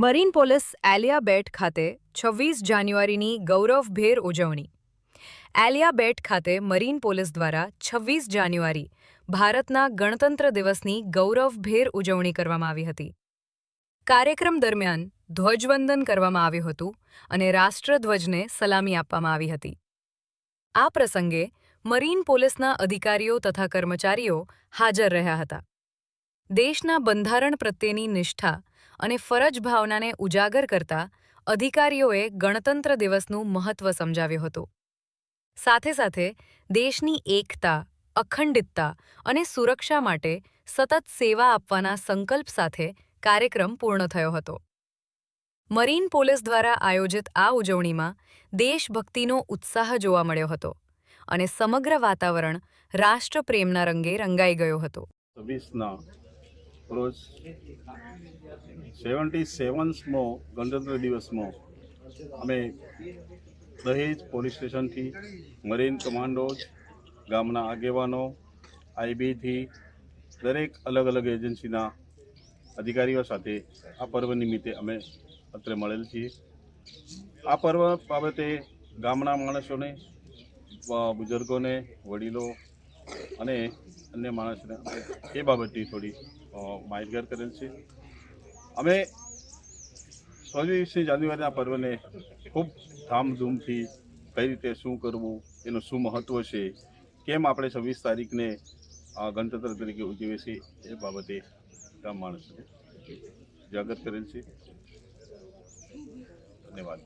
Marine police Aliya Bet ખાતે છવ્વીસ જાન્યુઆરીની ગૌરવભેર ઉજવણી. એલિયા બેટ ખાતે મરીન પોલીસ દ્વારા છવ્વીસ જાન્યુઆરી ભારતના ગણતંત્ર દિવસની ગૌરવભેર ઉજવણી કરવામાં આવી હતી. કાર્યક્રમ દરમિયાન ધ્વજવંદન કરવામાં આવ્યું હતું અને રાષ્ટ્રધ્વજને સલામી આપવામાં આવી હતી. આ પ્રસંગે મરીન પોલીસના અધિકારીઓ તથા કર્મચારીઓ હાજર રહ્યા હતા. દેશના બંધારણ પ્રત્યેની નિષ્ઠા અને ફરજ ભાવનાને ઉજાગર કરતા અધિકારીઓએ ગણતંત્ર દિવસનું મહત્વ સમજાવ્યું હતું. સાથે સાથે દેશની એકતા, અખંડિતતા અને સુરક્ષા માટે સતત સેવા આપવાના સંકલ્પ સાથે કાર્યક્રમ પૂર્ણ થયો હતો. મરીન પોલીસ દ્વારા આયોજિત આ ઉજવણીમાં દેશભક્તિનો ઉત્સાહ જોવા મળ્યો હતો અને સમગ્ર વાતાવરણ રાષ્ટ્રપ્રેમના રંગે રંગાઈ ગયો હતો. રોજ સેવન્ટી સેવન્સમો ગણતંત્ર દિવસમાં અમે દહેજ પોલીસ સ્ટેશનથી મરીન કમાન્ડોઝ ગામના આગેવાનો, આઈબીથી દરેક અલગ અલગ એજન્સીના અધિકારીઓ સાથે આ પર્વ નિમિત્તે અમે અત્રે મળેલ છીએ. આ પર્વ બાબતે ગામના માણસોને બુઝુર્ગોને, વડીલો અને અન્ય માણસને એ બાબતની થોડી માહિતગાર કરેલ છે. અમે છવ્વીસમી જાન્યુઆરીના પર્વને ખૂબ ધામધૂમથી કઈ રીતે શું કરવું, એનું શું મહત્ત્વ છે, કેમ આપણે છવ્વીસ તારીખને ગણતંત્ર તરીકે ઉજવીએ છીએ, એ બાબતે ગામ માણસને જાગૃત કરેલ છે. ધન્યવાદ.